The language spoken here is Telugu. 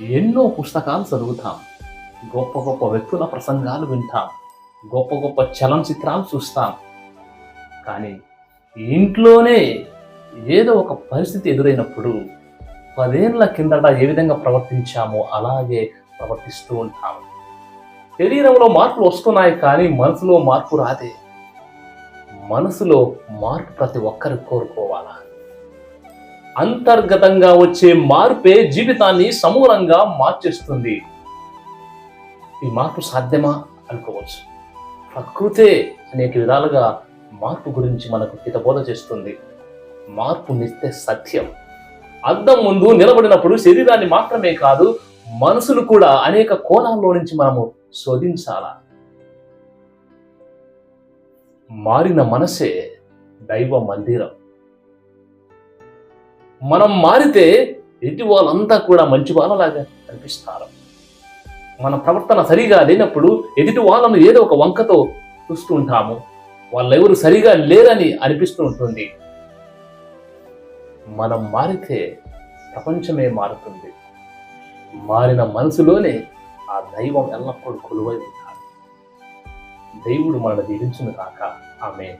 ఎన్నో పుస్తకాలు చదువుతాం. గొప్ప గొప్ప వ్యక్తుల ప్రసంగాలు వింటాం. గొప్ప గొప్ప చలనచిత్రాలు చూస్తాం. కానీ ఇంట్లోనే ఏదో ఒక పరిస్థితి ఎదురైనప్పుడు పదేళ్ళ కిందట ఏ విధంగా ప్రవర్తించామో అలాగే ప్రవర్తిస్తూ ఉంటాం. శరీరంలో మార్పులు వస్తున్నాయి కానీ మనసులో మార్పు రాదే. మనసులో మార్పు ప్రతి ఒక్కరు కోరుకో అంతర్గతంగా వచ్చే మార్పే జీవితాన్ని సమూలంగా మార్చేస్తుంది. ఈ మార్పు సాధ్యమా అనుకోవచ్చు. ప్రకృతే అనేక విధాలుగా మార్పు గురించి మనకు హితబోధ చేస్తుంది. మార్పు నిత్య సత్యం. అద్దం ముందు నిలబడినప్పుడు శరీరాన్ని మాత్రమే కాదు మనసులు కూడా అనేక కోణాల్లో నుంచి మనము శోధించాల? మారిన మనసే దైవ మందిరం. మనం మారితే ఎటు వాళ్ళంతా కూడా మంచి వాళ్ళలాగా కనిపిస్తారు. మన ప్రవర్తన సరిగా లేనప్పుడు ఎదుటి వాళ్ళను ఏదో ఒక వంకతో చూస్తూ ఉంటాము. వాళ్ళెవరు సరిగా లేరని అనిపిస్తూ ఉంటుంది. మనం మారితే ప్రపంచమే మారుతుంది. మారిన మనసులోనే ఆ దైవం ఎల్లప్పుడూ కొలువై ఉంటారు దేవుడు మనల్ని దీవించును కాక ఆమె